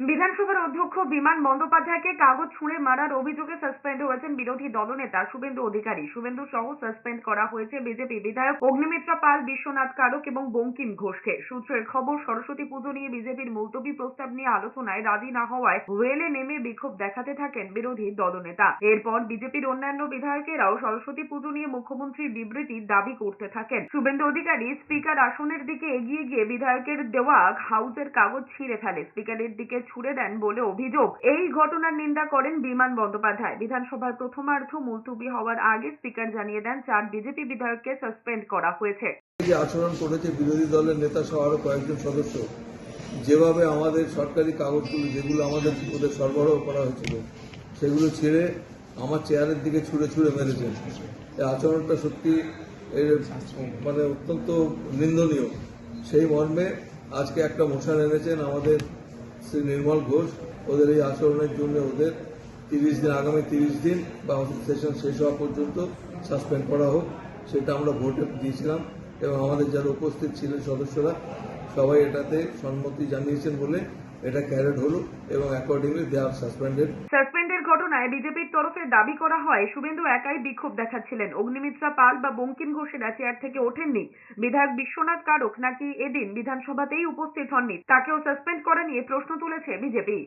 বিধানসভার অধ্যক্ষ বিমান বন্দ্যোপাধ্যায়কে কাগজ ছুঁড়ে মারার অভিযোগে সাসপেন্ড হয়েছেন বিরোধী দলনেতা শুভেন্দু অধিকারী। শুভেন্দু সহ সাসপেন্ড করা হয়েছে বিজেপি বিধায়ক অগ্নিমিত্রা পাল, বিশ্বনাথ কারক এবং বঙ্কিম ঘোষকে। সূত্রের খবর, সরস্বতী পুজো নিয়ে বিজেপির মুলতবি প্রস্তাব নিয়ে আলোচনায় রাজি না হওয়ায় রেলে নেমে বিক্ষোভ দেখাতে থাকেন বিরোধী দলনেতা। এরপর বিজেপির অন্যান্য বিধায়কেরাও সরস্বতী পুজো নিয়ে মুখ্যমন্ত্রীর বিবৃতি দাবি করতে থাকেন। শুভেন্দু অধিকারী স্পিকার আসনের দিকে এগিয়ে গিয়ে বিধায়কের দেওয়া হাউসের কাগজ ছিঁড়ে ফেলে। স্পিকারের দিকে ছুড়ে দেন বলে অভিযোগ। এই ঘটনার নিন্দা করেন বিমান বন্দ্যোপাধ্যায়। বিধানসভার প্রথমার্ধ মুলতুবি হওয়ার আগে স্পিকার জানিয়ে দেন, চার বিজেপি বিধায়ককে সাসপেন্ড করা হয়েছে। যে আচরণ করেছে বিরোধী দলের নেতা সহ আরও কয়েকজন সদস্য, যেভাবে আমাদের সরকারি কাগজগুলো, যেগুলো আমাদের ওদের সরবরাহ করা হয়েছিল, সেগুলো ছেড়ে আমার চেয়ারের দিকে ছুঁড়ে ছুঁড়ে মেরেছেন। এই আচরণটা সত্যি মানে অত্যন্ত নিন্দনীয়। সেই মর্মে আজকে একটা মোশন এনেছেন আমাদের শ্রী নির্মল ঘোষ, ওদের এই আচরণের জন্য ওদের তিরিশ দিন, আগামী তিরিশ দিন বা সেশন শেষ হওয়া পর্যন্ত সাসপেন্ড করা হোক, সেটা আমরা ভোটে দিয়েছিলাম এবং আমাদের যারা উপস্থিত ছিলেন সদস্যরা, সবাই এটাতে সম্মতি জানিয়েছেন বলে এটা ক্যারেট হলো এবং অ্যাকর্ডিংলি দে আর সাসপেন্ডেড সাসপেন্ডের বিজেপির তরফে দাবি করা হয়, শুভেন্দু একাই বিক্ষোভ দেখাচ্ছিলেন। অগ্নিমিত্রা পাল বা বঙ্কিম ঘোষের চেয়ার থেকে ওঠেননি। বিধায়ক বিশ্বনাথ কারক নাকি এদিন বিধানসভাতেই উপস্থিত হননি। তাকেও সাসপেন্ড করা নিয়ে প্রশ্ন তুলেছে বিজেপি।